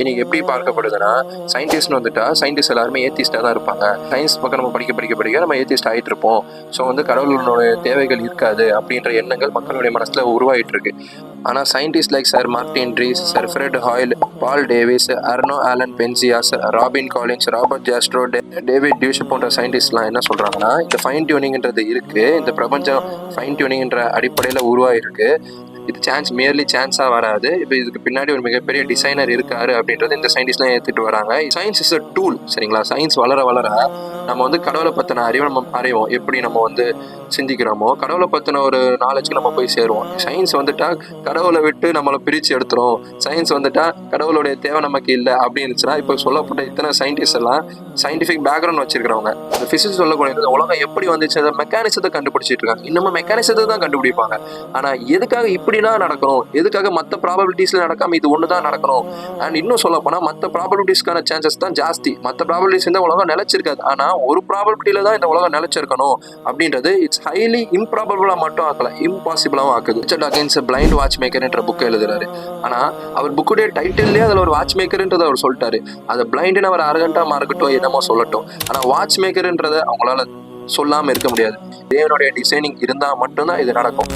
இன்னைக்கு எப்படி பார்க்கப்படுதுன்னா சயின்டிஸ்ட்னு வந்துட்டா சயின்டிஸ்ட் எல்லாருமே ஏத்திஸ்டாக தான் இருப்பாங்க. சயின்ஸ் பக்கம் நம்ம படிக்க படிக்க படிக்க நம்ம ஏத்திஸ்ட் ஆகிட்டு இருப்போம். ஸோ வந்து கடவுளுடைய தேவைகள் இருக்காது அப்படின்ற எண்ணங்கள் மக்களுடைய மனசுல உருவாகிட்டு இருக்கு. ஆனால் scientist like sir Martin Rees sir Fred Hoyle Paul Davies Arno Allan Penzias Robin Collins Robert Jastrow David Deutsch போன்ற சயின்டிஸ்ட்லாம் என்ன சொல்றாங்கன்னா இந்த ஃபைன் டியூனிங்ன்றது இருக்கு. இந்த பிரபஞ்சம் ஃபைன் டியூனிங்ன்ற அடிப்படையில் உருவாயிருக்கு. இது சான்ஸ் மேர்லி சான்ஸாக வராது. இப்போ இதுக்கு பின்னாடி ஒரு மிகப்பெரிய டிசைனர் இருக்காரு அப்படின்றது இந்த சயின்டிஸ்ட்லாம் ஏற்றுட்டு வராங்க. சயின்ஸ் இஸ் அ டூல் சரிங்களா? சயின்ஸ் வளர வளர நம்ம வந்து கடவுளை பற்றின அறிவை நம்ம அறிவோம். எப்படி நம்ம வந்து சிந்திக்கிறோமோ கடவுளை பற்றின ஒரு நாலேஜ்க்கு நம்ம போய் சேருவோம். சயின்ஸ் வந்துட்டா கடவுளை விட்டு நம்மளை பிரித்து எடுத்துரும். சயின்ஸ் வந்துட்டா கடவுளுடைய தேவை நமக்கு இல்லை அப்படின்னு இருந்துச்சுன்னா இப்போ சொல்லப்பட்ட இத்தனை சயின்டிஸ்ட் எல்லாம் சயின்டிஃபிக் பேக்ரவுண்ட் வச்சிருக்கிறவங்க இந்த ஃபிசிக்ஸ் சொல்லக்கூடிய உலகம் எப்படி வந்துச்சு அந்த மெக்கானிசத்தை கண்டுபிடிச்சிட்டு இருக்காங்க. இன்னமும் மெக்கானிசத்தை தான் கண்டுபிடிப்பாங்க. ஆனா எதுக்காக இப்படி இப்படிலாம் நடக்கணும். எதுக்காக மற்ற ப்ராபபிலிட்டிஸில் நடக்காம இது ஒன்று தான் நடக்கணும்? அண்ட் இன்னும் சொல்ல போனால் மற்ற ப்ராபபிலிட்டிஸ்க்கான சான்சஸ் தான் ஜாஸ்தி. மற்ற ப்ராபபிலிட்டிஸ் இந்த உலகம் நிலைச்சிருக்காது. ஆனால் ஒரு ப்ராபபிலிட்டியில் தான் இந்த உலகம் நிலச்சிருக்கணும் அப்படின்றது இட்ஸ் ஹைலி இம்ப்ராபபிளாக மட்டும் ஆக்கல. இம்பாசிபிளாகவும் ஆக்குது. ரிச்சர்ட் அகைன்ஸ் பிளைண்ட் வாட்ச் மேக்கர்ன்ற புக்கை எழுதுறாரு. ஆனா அவர் புக்குடைய டைட்டில்லே அதில் ஒரு வாட்ச் மேக்கர்ன்றதை அவர் சொல்லிட்டாரு. அதை பிளைண்டுன்னு அவர் அரகண்டாக இருக்கட்டும் என்னமோ சொல்லட்டும். ஆனால் வாட்ச் மேக்கர்ன்றதை அவங்களால சொல்லாமல் இருக்க முடியாது. தேவனுடைய டிசைனிங் இருந்தால் மட்டும்தான் இது நடக்கும்.